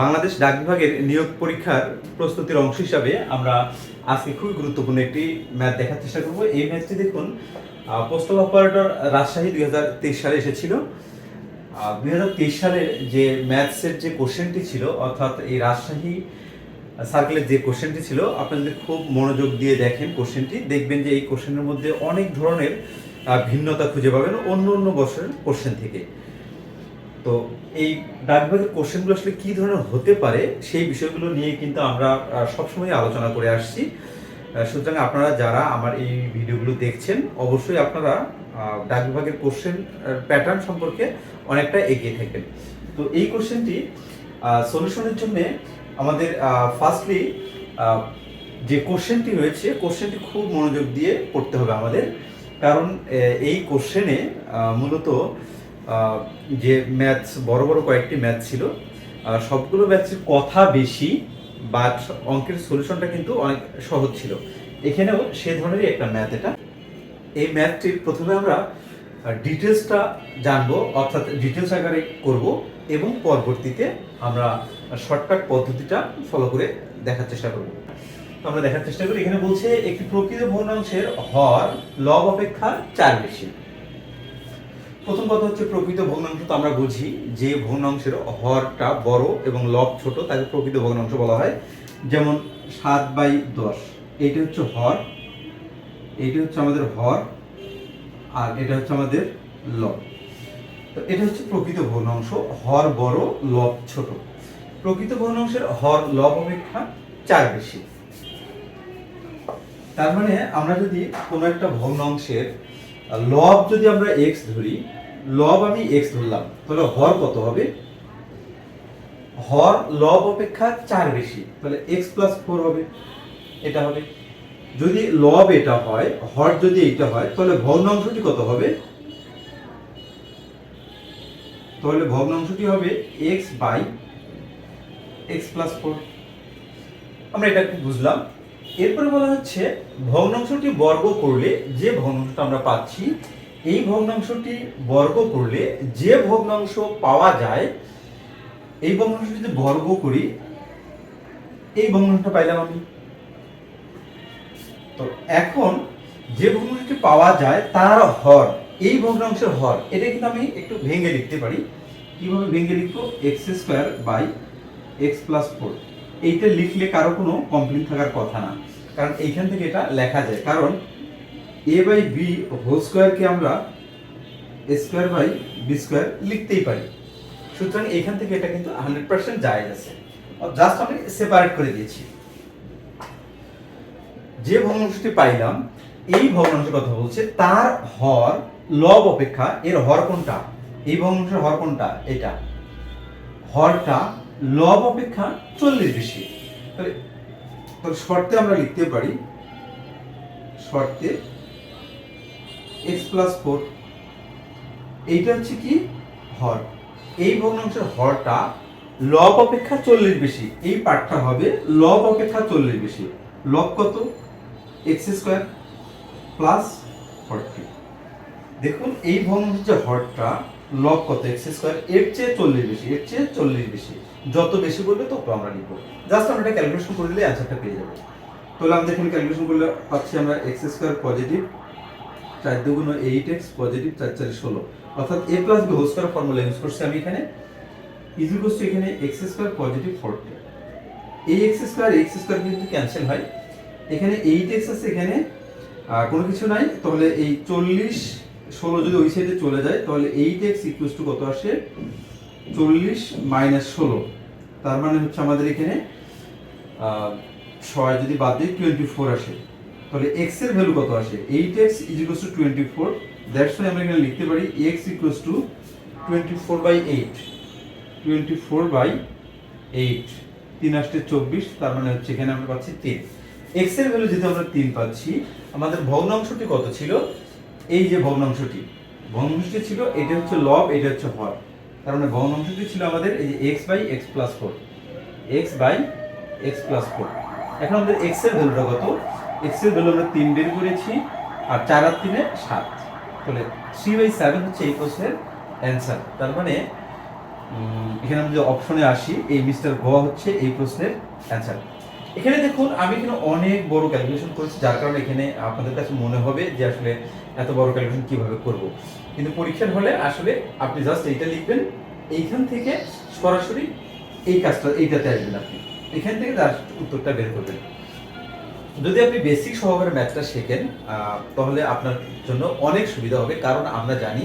বাংলাদেশ ডাক বিভাগের নিয়োগ পরীক্ষার প্রস্তুতির অংশ হিসাবে আমরা আজকে খুবই গুরুত্বপূর্ণ একটি ম্যাচ দেখার চেষ্টা করব। এই ম্যাচটি দেখুন পোস্টাল অপারেটর রাজশাহী দু হাজার তেইশ সালে এসেছিল। দুই হাজার তেইশ সালের যে ম্যাথসের যে কোশ্চেনটি ছিল, অর্থাৎ এই রাজশাহী সার্কেলের যে কোশ্চেনটি ছিল আপনারা যদি খুব মনোযোগ দিয়ে দেখেন কোশ্চেনটি। দেখবেন যে এই কোশ্চেনের মধ্যে অনেক ধরনের ভিন্নতা খুঁজে পাবেন অন্য অন্য বছরের কোশ্চেন থেকে। তো এই ডাক ডাকবিভাগের কোশ্চেনগুলো আসলে কি ধরনের হতে পারে সেই বিষয়গুলো নিয়ে কিন্তু আমরা সবসময় আলোচনা করে আসছি। সুতরাং আপনারা যারা আমার এই ভিডিওগুলো দেখছেন অবশ্যই আপনারা আহ, ডাকবিভাগের কোশ্চেন প্যাটার্ন সম্পর্কে অনেকটা এগিয়ে থাকবেন। তো এই কোশ্চেনটি সলিউশনের জন্য আমাদের ফার্স্টলি যে কোশ্চেনটি রয়েছে কোশ্চেনটি খুব মনোযোগ দিয়ে পড়তে হবে আমাদের। কারণ এই কোশ্চেনে মূলত যে ম্যাথস, বড় বড় কয়েকটি ম্যাথ ছিল সবগুলো ম্যাথসের কথা বেশি, বাট অঙ্কের সলিউশনটা কিন্তু অনেক সহজ ছিল। এখানেও সে ধরনেরই একটা ম্যাথ এটা। এই ম্যাথটির প্রথমে আমরা ডিটেলসটা জানব, অর্থাৎ ডিটেলস আকারে করব, এবং পরবর্তীতে আমরা শর্টকাট পদ্ধতিটা ফলো করে দেখার চেষ্টা করব। আমরা দেখার চেষ্টা করি। এখানে বলছে, একটি প্রকৃত ভগ্নাংশের হর, লব অপেক্ষা চার বেশি। প্রথম কথা হচ্ছে প্রকৃত ভগ্নাংশ তো আমরা বুঝি, যে ভগ্নাংশের হরটা বড় এবং লব ছোট, তাকে প্রকৃত ভগ্নাংশ বলা হয়। যেমন সাত বাই দশ এইটা হচ্ছে হর এইটা হচ্ছে আমাদের হর, আর এটা হচ্ছে আমাদের লব। তো এটা হচ্ছে প্রকৃত ভগ্নাংশ, হর বড়, লব ছোট। প্রকৃত ভগ্নাংশের হর, লব অপেক্ষা চার বেশি। তার মানে আমরা যদি কোনো একটা ভগ্নাংশের লব যদি আমরা এক্স ধরি, লব আমি এক্স ধরলাম, তাহলে হর কত হবে? হর লব অপেক্ষা চার বেশি, তাহলে এক্স প্লাস ফোর হবে, এটা হবে। যদি লব এটা হয়, হর যদি এটা হয়, তাহলে ভগ্নাংশটি কত হবে? তাহলে ভগ্নাংশটি হবে x by x plus four আমরা এটা বুঝলাম। এরপরে বলা হচ্ছে, ভগ্নাংশটি বর্গ করলে যে ভগ্নাংশটা আমরা পাচ্ছি, এই ভগ্নাংশটি বর্গ করলে যে ভগ্নাংশ পাওয়া যায়, এই ভগ্নাংশ যদি বর্গ করি, এই ভগ্নাংশটা পাইলাম আমি। তো এখন যে ভগ্নাংশটি পাওয়া যায় তার হর, এই ভগ্নাংশের হর, এটা কিন্তু আমি একটু ভেঙে লিখতে পারি। কীভাবে ভেঙে লিখব? X square by x plus four এইটা লিখলে কারও কোনো কমপ্লেন থাকার কথা না। কারণ এইখান থেকে এটা লেখা যায়। কারণ এ বাই বি হোল স্কোয়ারকে আমরা স্কোয়ার বাই বি স্কোয়ার লিখতেই পারি। সুতরাং এইখান থেকে এটা কিন্তু হান্ড্রেড পার্সেন্ট যায় আছে। জাস্ট আমি সেপারেট করে দিয়েছি। যে ভগ্নাংশটি পাইলাম, এই ভগ্নাংশের কথা বলছে, তার হর লব অপেক্ষা, এর হর কোনটা? এই ভগ্নাংশের হর কোনটা? এটা। হরটা লব অপেক্ষা চল্লিশ বেশি। তাহলে শর্তে আমরা লিখতে পারি, শর্তে এক্স প্লাস ফোর এইটা হচ্ছে কি? হর। এই ভগ্নাংশের হরটা লব অপেক্ষা চল্লিশ বেশি। এই পার্টটা হবে লব অপেক্ষা চল্লিশ বেশি। লব কত? এক্স স্কোয়ার প্লাস ফর্টি দেখুন, এই ভগ্নাংশের যে হরটা লব কত এক্স স্কোয়ার এর চেয়ে চল্লিশ বেশি, এর চেয়ে চল্লিশ বেশি। যত বেশি বলবে তত আমরা লিখব জাস্ট আমরা এটা ক্যালকুলেশন করে দিলে অ্যান্সারটা পেয়ে যাব। তাহলে আমাদের এখানে ক্যালকুলেশন করলে পাচ্ছি আমরা এক্স স্কোয়ার পজিটিভ চার দুগুণ এইট এক্স পজিটিভ চার চার ষোলো। অর্থাৎ a plus b whole square formula use করছি আমি এখানে। ইজিকোস টু এখানে এক্স স্কোয়ার পজিটিভ ফোরটি এই এক্স স্কোয়ার এক্স স্কোয়ার কিন্তু ক্যান্সেল হয়। এখানে এইট এক্স আছে এখানে কোনো কিছু নাই। তাহলে এই চল্লিশ ষোলো যদি ওই সাইডে চলে যায়, তাহলে এইট এক্স ইকুয়াস টু কত আসে? চল্লিশ মাইনাস ষোলো। তার মানে হচ্ছে আমাদের এখানে ছয় যদি বাদ দিই টোয়েন্টি ফোর আসে। তাহলে এক্সের ভ্যালু কত আসে? Eight x is equals two twenty four that's why আমরা এখানে লিখতে পারি x equals two twenty four by eight twenty four by eight তিন আসতে চব্বিশ, তার মানে হচ্ছে এখানে আমরা পাচ্ছি তিন। এক্সের ভ্যালু যেহেতু আমরা তিন পাচ্ছি, আমাদের ভগ্নাংশটি কত ছিল? এই যে ভগ্নাংশটি ভগ্নাংশটি ছিল, এটা হচ্ছে লব এটা হচ্ছে হর। তার মানে ভগ্নাংশটি ছিল আমাদের এই যে x by x plus four x by x plus four এখন আমাদের এক্সের ভ্যালুটা কত? এক্সের ভ্যালু আমরা তিন বের করেছি, আর চার আর তিনে সাত। তাহলে থ্রি বাই সেভেন হচ্ছে এই কোশ্চেনের অ্যান্সার তার মানে এখানে আমি যে অপশনে আসি, এই মিস্টার গ হচ্ছে এই প্রশ্নের অ্যান্সার এখানে দেখুন, আমি এখানে অনেক বড় ক্যালকুলেশন করেছি, যার কারণে এখানে আপনাদের কাছে মনে হবে যে আসলে এত বড় ক্যালকুলেশন কীভাবে করব? কিন্তু পরীক্ষার হলে আসলে আপনি জাস্ট এইটা লিখবেন, এইখান থেকে সরাসরি এই কাজটা, এইটাতে আসবেন আপনি। এখান থেকে তার উত্তরটা বের করবেন। যদি আপনি বেসিক সহকারে ম্যাথটা শেখেন তাহলে আপনার জন্য অনেক সুবিধা হবে। কারণ আমরা জানি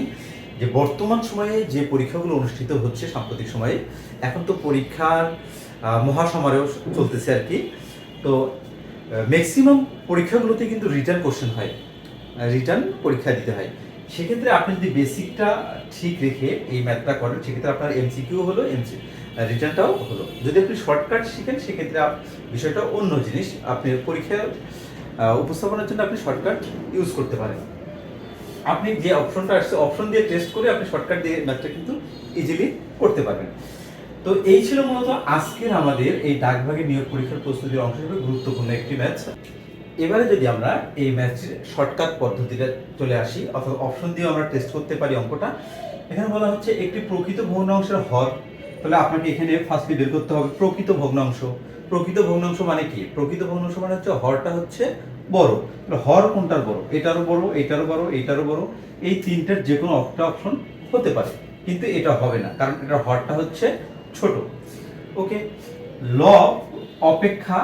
যে বর্তমান সময়ে যে পরীক্ষাগুলো অনুষ্ঠিত হচ্ছে সাম্প্রতিক সময়ে, এখন তো পরীক্ষার মহাসমারোহ চলতেছে আর কি। তো ম্যাক্সিমাম পরীক্ষাগুলোতে কিন্তু রিটার্ন কোশ্চেন হয়। রিটার্ন পরীক্ষা দিতে হয়। সেক্ষেত্রে আপনি যদি বেসিকটা ঠিক রেখে এই ম্যাথটা করেন সেক্ষেত্রে আপনার এমসিকিউ হলো এমসি রিটার্নটাও হলো। যদি আপনি শর্টকাট শিখেন সেক্ষেত্রে বিষয়টা অন্য জিনিস। আপনি পরীক্ষায় আহ, উপস্থাপনের জন্য আপনি শর্টকাট ইউজ করতে পারেন। আপনি যে অপশনটা আসছে অপশন দিয়ে টেস্ট করে আপনি শর্টকাট দিয়ে ম্যাথটা কিন্তু ইজিলি করতে পারবেন। তো এই ছিল মূলত আজকের আমাদের এই ডাকভাগে নিয়োগ পরীক্ষার প্রস্তুতির অংশ হিসেবে গুরুত্বপূর্ণ একটি ম্যাচ এবারে যদি আমরা এই ম্যাচের শর্টকাট পদ্ধতিতে চলে আসি অর্থাৎ অপশন দিয়ে আমরা টেস্ট করতে পারি অঙ্কটা, এখানে বলা হচ্ছে একটি প্রকৃত ভগ্নাংশের হর। তাহলে আপনাকে এখানে ফার্স্টলি বের করতে হবে প্রকৃত ভগ্নাংশ। প্রকৃত ভগ্নাংশ মানে কি? প্রকৃত ভগ্নাংশ মানে হচ্ছে হরটা হচ্ছে বড়। হর কোনটার বড়? এটারও বড় এটারও বড় এটারও বড়। এই তিনটার যে কোনো একটা অপশন হতে পারে। কিন্তু এটা হবে না, কারণ এটা হরটা হচ্ছে ছোট। ওকে ল অপেক্ষা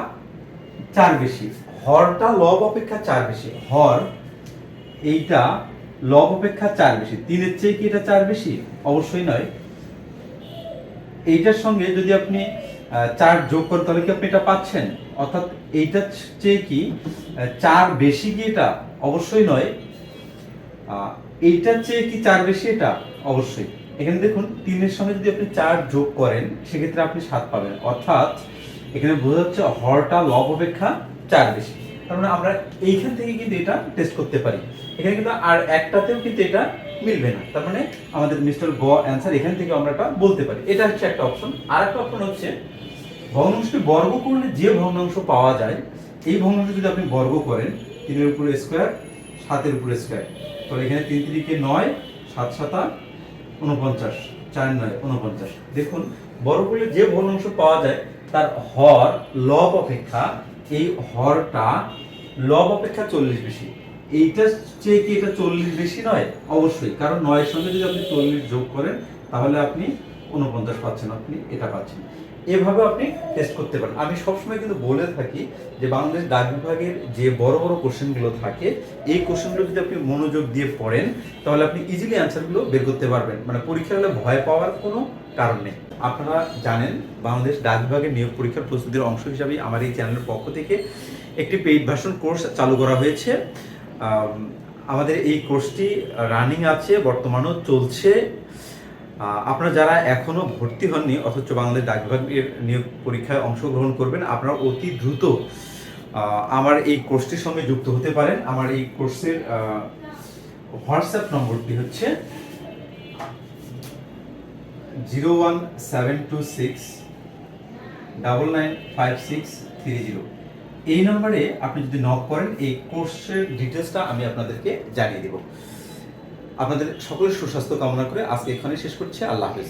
চার বেশি। হরটা লব অপেক্ষা চার বেশি। হর এইটা লব অপেক্ষা চার বেশি। তিনের চেয়ে কি এটা চার বেশি? অবশ্যই নয়। এইটার সঙ্গে যদি আপনি চার যোগ করেন, তাহলে কি আপনি এটা পাচ্ছেন? অর্থাৎ এইটার চেয়ে কি চার বেশি কি এটা? অবশ্যই নয়। এইটার চেয়ে কি চার বেশি এটা? অবশ্যই। এখানে দেখুন, তিনের সঙ্গে যদি আপনি চার যোগ করেন, সেক্ষেত্রে আপনি সাত পাবেন। অর্থাৎ এখানে বোঝা যাচ্ছে হরটা লব অপেক্ষা চার বেশি। তার মানে আমরা এইখান থেকে কিন্তু এটা টেস্ট করতে পারি। এখানে কিন্তু আর একটাতেও কিন্তু এটা মিলবে না। তার মানে আমাদের মিস্টার গ অ্যান্সার এখান থেকে আমরা এটা বলতে পারি। এটা হচ্ছে একটা অপশন আর একটা অপশন হচ্ছে, ভগ্নাংশটি বর্গ করলে যে ভগ্নাংশ পাওয়া যায়, এই ভগ্নাংশ যদি আপনি বর্গ করেন, তিনের উপরে স্কোয়ার সাতের উপরে স্কোয়ার তাহলে এখানে তিন তিরিকে নয়, সাত সাতা উনপঞ্চাশ চার নয় উনপঞ্চাশ দেখুন, বর্গ করলে যে ভগ্নাংশ পাওয়া যায়, তার হর, লব অপেক্ষা এই হরটা লব অপেক্ষা চল্লিশ বেশি। এইটা চেয়ে কি এটা চল্লিশ বেশি নয়? অবশ্যই। কারণ নয়ের সঙ্গে যদি আপনি চল্লিশ যোগ করেন, তাহলে আপনি উনপঞ্চাশ পাচ্ছেন, আপনি এটা পাচ্ছেন। এভাবে আপনি টেস্ট করতে পারেন। আমি সবসময় কিন্তু বলে থাকি যে বাংলাদেশ ডাক বিভাগের যে বড় বড় কোশ্চেনগুলো থাকে, এই কোশ্চেনগুলো যদি আপনি মনোযোগ দিয়ে পড়েন, তাহলে আপনি ইজিলি অ্যান্সারগুলো বের করতে পারবেন। মানে পরীক্ষা হলে ভয় পাওয়ার কোনো কারণ নেই। আপনারা জানেন, বাংলাদেশ ডাক বিভাগের নিয়োগ পরীক্ষার প্রস্তুতির অংশ হিসাবে আমার এই চ্যানেলের পক্ষ থেকে একটি পেইড ভার্সন কোর্স চালু করা হয়েছে। আমাদের এই কোর্সটি রানিং আছে, বর্তমানেও চলছে। আপনারা যারা এখনও ভর্তি হননি, অথচ বাংলাদেশ ডাক বিভাগের নিয়োগ পরীক্ষায় অংশগ্রহণ করবেন, আপনারা অতি দ্রুত আমার এই কোর্সটির সঙ্গে যুক্ত হতে পারেন। আমার এই কোর্সের হোয়াটসঅ্যাপ নম্বরটি হচ্ছে zero one seven two six double nine five six three zero. এই নম্বরে আপনি যদি নক করেন, এই কোর্সের ডিটেলসটা আমি আপনাদেরকে জানিয়ে দেব। আপনাদের সকলের সুস্বাস্থ্য কামনা করে আজকে এখানে শেষ করছি। আল্লাহ হাফেজ।